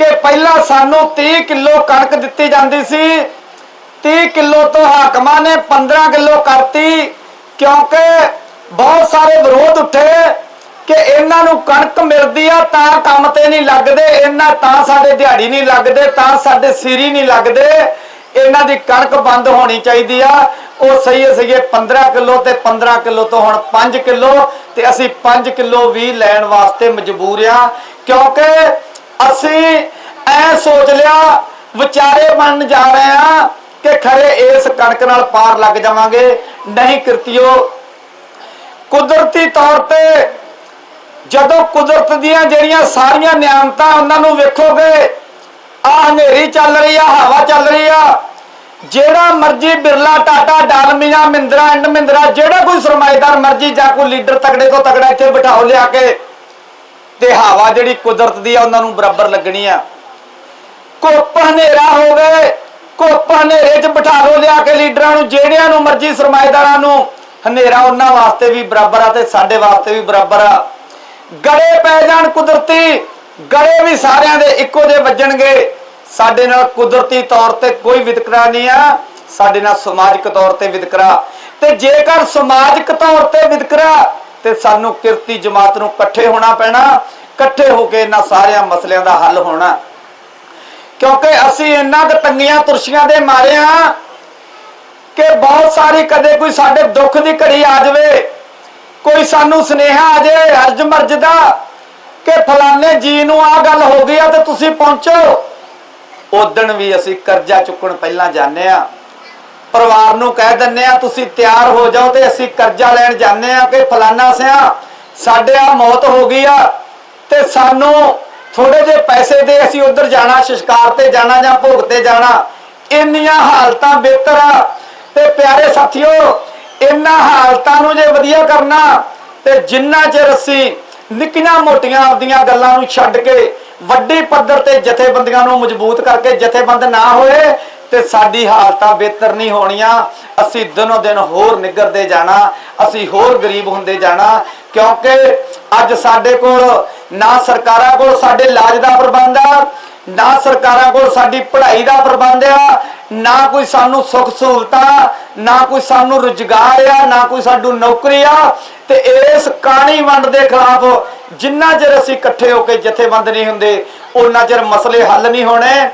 ਕਿ ਪਹਿਲਾਂ ਸਾਨੂੰ 30 ਕਿਲੋ ਕਣਕ ਦਿੱਤੀ ਜਾਂਦੀ ਸੀ। 30 ਕਿਲੋ ਤੋਂ ਹਾਕਮਾਂ ਨੇ 15 ਕਿਲੋ ਕਰਤੀ, ਕਿਉਂਕਿ ਬਹੁਤ ਸਾਰੇ ਵਿਰੋਧ ਉੱਠੇ ਕਿ ਇਹਨਾਂ ਨੂੰ ਕਣਕ ਮਿਲਦੀ ਆ ਤਾਂ ਕੰਮ ਤੇ ਨਹੀਂ ਲੱਗਦੇ, ਇਹਨਾਂ ਤਾਂ ਸਾਡੇ ਦਿਹਾੜੀ ਨਹੀਂ ਲੱਗਦੇ, ਤਾਂ ਸਾਡੇ ਸਿਰੀ ਨਹੀਂ ਲੱਗਦੇ। ਇਹਨਾਂ ਦੀ ਕਣਕ ਬੰਦ ਹੋਣੀ ਚਾਹੀਦੀ ਆ। ਉਹ ਸਹੀ ਸਹੀ 15 ਕਿਲੋ ਤੇ 15 ਕਿਲੋ ਤੋਂ ਹੁਣ 5 ਕਿਲੋ ਤੇ ਅਸੀਂ 5 ਕਿਲੋ ਵੀ ਲੈਣ ਵਾਸਤੇ ਮਜਬੂਰ ਆ। ਕਿਉਂਕਿ ਅਸੀਂ ਐ ਸੋਚ ਲਿਆ, ਵਿਚਾਰੇ ਬਣਨ ਜਾ ਰਹੇ ਆ ਕਿ ਖਰੇ ਇਸ ਕਣਕ ਨਾਲ ਪਾਰ ਲੱਗ ਜਾਵਾਂਗੇ। ਨਹੀਂ ਕਿਰਤੀਓ, ਕੁਦਰਤੀ ਤੌਰ ਤੇ ਜਦੋਂ ਕੁਦਰਤ ਦੀਆਂ ਜਿਹੜੀਆਂ ਸਾਰੀਆਂ ਨਿਆਮਤਾਂ ਉਹਨਾਂ ਨੂੰ ਵੇਖੋਗੇ ਆ ਹਨੇਰੀ ਚੱਲ ਰਹੀ ਆ, ਹਵਾ ਚੱਲ ਰਹੀ ਆ, ਜਿਹੜਾ ਮਰਜ਼ੀ ਬਿਰਲਾ, ਟਾਟਾ, ਡਾਲਮੀਆਂ, ਮਿੰਦਰਾ, ਐਂਡ ਮਿੰਦਰਾ, ਜਿਹੜਾ ਕੋਈ ਸਰਮਾਇਦਾਰ ਮਰਜ਼ੀ ਜਾਂ ਕੋਈ ਲੀਡਰ ਤਕੜੇ ਤੋਂ ਤਗੜਾ ਇੱਥੇ ਬਿਠਾਓ ਲਿਆ ਕੇ ਤੇ ਹਵਾ ਜਿਹੜੀ ਕੁਦਰਤ ਦੀ ਆ, ਉਹਨਾਂ ਨੂੰ ਬਰਾਬਰ ਲੱਗਣੀ ਆ। ਕੁੱਪ ਹਨੇਰਾ ਹੋਵੇ ਕੁੱਪ ਹਨੇਰੇ 'ਚ ਬਿਠਾ ਲਓ ਲਿਆ ਕੇ ਲੀਡਰਾਂ ਨੂੰ, ਜਿਹੜਿਆਂ ਨੂੰ ਮਰਜ਼ੀ ਸਰਮਾਏਦਾਰਾਂ ਨੂੰ, ਹਨੇਰਾ ਉਹਨਾਂ ਵਾਸਤੇ ਵੀ ਬਰਾਬਰ ਆ ਤੇ ਸਾਡੇ ਵਾਸਤੇ ਵੀ ਬਰਾਬਰ ਆ। ਗੜੇ ਪੈ ਜਾਣ ਕੁਦਰਤੀ ਗਲੇ ਵੀ ਸਾਰਿਆਂ ਦੇ ਇੱਕੋ ਜਿਹੇ ਵੱਜਣਗੇ। ਸਾਡੇ ਨਾਲ ਕੁਦਰਤੀ ਤੌਰ ਤੇ ਕੋਈ ਵਿਤਕਰਾ ਨਹੀਂ ਆ, ਸਾਡੇ ਨਾਲ ਸਮਾਜਿਕ ਤੌਰ ਤੇ ਵਿਤਕਰਾ। ਤੇ ਜੇਕਰ ਸਮਾਜਿਕ ਤੌਰ ਤੇ ਵਿਤਕਰਾ ਤੇ ਸਾਨੂੰ ਕਿਰਤੀ ਜਮਾਤ ਨੂੰ ਇਕੱਠੇ ਹੋਣਾ ਪੈਣਾ, ਇਕੱਠੇ ਹੋ ਕੇ ਇਹਨਾਂ ਸਾਰਿਆਂ ਮਸਲਿਆਂ ਦਾ ਹੱਲ ਹੋਣਾ। ਕਿਉਂਕਿ ਅਸੀਂ ਇੰਨਾ ਕੁ ਤੰਗੀਆਂ ਤੁਰਸ਼ੀਆਂ ਦੇ ਮਾਰੇ ਆ ਕਿ ਬਹੁਤ ਸਾਰੀ ਕਦੇ ਕੋਈ ਸਾਡੇ ਦੁੱਖ ਦੀ ਘੜੀ ਆ ਜਾਵੇ, ਕੋਈ ਸਾਨੂੰ ਸੁਨੇਹਾ ਆ ਜਾਏ ਅਰਜ ਮਰਜ ਦਾ ਕਿ ਫਲਾਣੇ ਜੀ ਨੂੰ ਆ ਗੱਲ ਹੋ ਗਈ ਆ ਤੇ ਤੁਸੀਂ ਪਹੁੰਚੋ। ਉਦਣ ਵੀ ਅਸੀਂ ਕਰਜ਼ਾ ਚੁੱਕਣ ਪਹਿਲਾਂ ਜਾਂਦੇ ਆ ਪਰਿਵਾਰ ਨੂੰ ਕਹਿ ਦਿੰਨੇ ਆ, ਤੁਸੀਂ ਤਿਆਰ ਹੋ ਜਾਓ ਤੇ ਅਸੀਂ ਕਰਜ਼ਾ ਲੈਣ ਜਾਂਦੇ ਆ ਕਿ ਫਲਾਣਾ ਸਿਆ, ਸਾਡੇ ਆ ਮੌਤ ਹੋ ਗਈ ਆ ਤੇ ਸਾਨੂੰ ਥੋੜੇ ਜਿਹੇ ਪੈਸੇ ਦੇ ਅਸੀਂ ਉਧਰ ਜਾਣਾ, ਸ਼ਿਸ਼ਕਾਰ ਤੇ ਜਾਣਾ ਜਾਂ ਭੋਗ ਤੇ ਜਾਣਾ। ਇੰਨੀਆਂ ਹਾਲਤਾਂ ਬਿਹਤਰ ਆ। ਤੇ ਪਿਆਰੇ ਸਾਥੀਓ ਇਹਨਾਂ ਹਾਲਤਾਂ ਨੂੰ ਜੇ ਵਧੀਆ ਕਰਨਾ, ਤੇ ਜਿੰਨਾ ਚਿਰ ਅਸੀਂ ਨਿੱਕੀਆਂ ਮੋਟੀਆਂ ਆਪਦੀਆਂ ਗੱਲਾਂ ਨੂੰ ਛੱਡ ਕੇ ਵੱਡੇ ਪੱਧਰ ਤੇ ਜਥੇਬੰਦੀਆਂ ਨੂੰ ਮਜ਼ਬੂਤ ਕਰਕੇ ਜਥੇਬੰਦ ਨਾ ਹੋਏ ਤੇ ਸਾਡੀ ਹਾਲਤਾਂ ਬਿਹਤਰ ਨਹੀਂ ਹੋਣੀਆਂ। ਅਸੀਂ ਦਿਨੋ ਦਿਨ ਹੋਰ ਨਿਗਰਦੇ ਜਾਣਾ, ਅਸੀਂ ਹੋਰ ਗਰੀਬ ਹੁੰਦੇ ਜਾਣਾ, ਕਿਉਂਕਿ ਅੱਜ ਸਾਡੇ ਕੋਲ ਨਾ ਸਰਕਾਰਾਂ ਕੋਲ ਸਾਡੇ ਇਲਾਜ ਦਾ ਪ੍ਰਬੰਧ ਆ, ਨਾ ਸਰਕਾਰਾਂ ਕੋਲ ਸਾਡੀ ਪੜ੍ਹਾਈ ਦਾ ਪ੍ਰਬੰਧ ਆ, ਨਾ ਕੋਈ ਸਾਨੂੰ ਸੁੱਖ ਸਹੂਲਤਾਂ, ਨਾ ਕੋਈ ਸਾਨੂੰ ਰੁਜ਼ਗਾਰ ਆ, ਨਾ ਕੋਈ ਸਾਨੂੰ ਨੌਕਰੀ ਆ। ਤੇ ਇਸ ਕਾਣੀ ਵੰਡ ਦੇ ਖਿਲਾਫ ਜਿੰਨਾ ਚਿਰ ਅਸੀਂ ਇਕੱਠੇ ਹੋ ਕੇ ਜਥੇਬੰਦ ਨਹੀਂ ਹੁੰਦੇ ਉਹਨਾਂ ਚਿਰ ਮਸਲੇ ਹੱਲ ਨਹੀਂ ਹੋਣੇ।